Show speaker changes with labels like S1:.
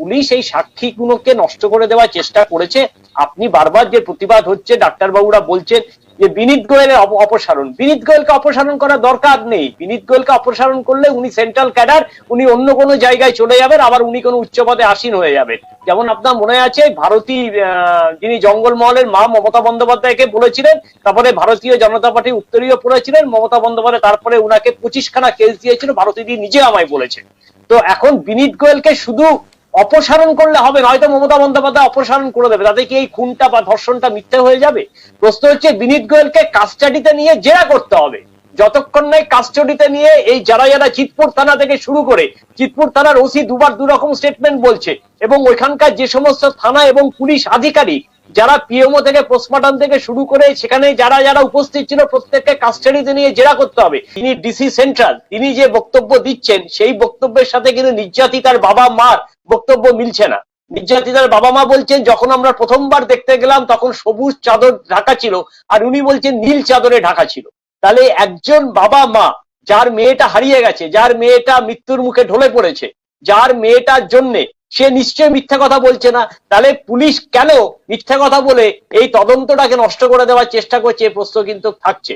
S1: Police এই সাক্ষীগুলোকে নষ্ট করে দেওয়ার চেষ্টা করেছে। আপনি বারবার যে প্রতিবাদ হচ্ছে, ডাক্তারবাবুরা বলছেন যে বিনীত গোয়েলের অপসারণ। বিনীত গোয়েলকে অপসারণ করার দরকার নেই। বিনীত গোয়েলকে অপসারণ করলে উনি সেন্ট্রাল ক্যাডার, উনি অন্য কোনো জায়গায় চলে যাবেন, আবার উনি কোনো উচ্চ পদে আসীন হয়ে যাবেন। যেমন আপনার মনে আছে, ভারতী যিনি জঙ্গলমহলের মা মমতা বন্দ্যোপাধ্যায়কে বলেছিলেন, তারপরে ভারতীয় জনতা পার্টি উত্তরীয় পড়েছিলেন, মমতা বন্দ্যোপাধ্যায় তারপরে উনাকে পঁচিশখানা কেস দিয়েছিল, ভারতীদি নিজে আমায় বলেছেন। তো এখন বিনীত গোয়েলকে শুধু অপসারণ করলে হবে না, হয়তো মমতা বন্দ্যোপাধ্যায় অপসারণ করে দেবে। তাতে কি এই খুনটা বা ধর্ষণটা মিথ্যে হয়ে যাবে? প্রশ্ন হচ্ছে, বিনীত গোয়েলকে কাস্টাডিতে নিয়ে জেরা করতে হবে। যতক্ষণ নাই কাস্টাডিতে নিয়ে এই যারা যারা চিতপুর থানা থেকে শুরু করে, চিতপুর থানার ওসি দুবার দু রকম স্টেটমেন্ট বলছে এবং ওইখানকার যে সমস্ত থানা এবং পুলিশ আধিকারিক যারা পিএমও থেকে পোস্টমর্টম থেকে শুরু করে সেখানে যারা যারা উপস্থিত ছিল প্রত্যেককে কাস্টাডিতে নিয়ে জেরা করতে হবে। তিনি ডিসি সেন্ট্রাল তিনি যে বক্তব্য দিচ্ছেন, সেই বক্তব্যের সাথে কিন্তু নির্যাতিতার বাবা মার বক্তব্য মিলছে না। নির্যাতিতার বাবা মা বলছেন, যখন আমরা প্রথমবার দেখতে গেলাম, তখন সবুজ চাদর ঢাকা ছিল আর উনি বলছেন, নীল চাদরে ঢাকা ছিল। তাহলে একজন বাবা মা, যার মেয়েটা হারিয়ে গেছে, যার মেয়েটা মৃত্যুর মুখে ঢলে পড়েছে, যার মেয়েটার জন্যে সে নিশ্চয় মিথ্যা কথা বলছে না। তাহলে পুলিশ কেন মিথ্যা কথা বলে এই তদন্তটাকে নষ্ট করে দেওয়ার চেষ্টা করছে? প্রশ্ন কিন্তু থাকছে।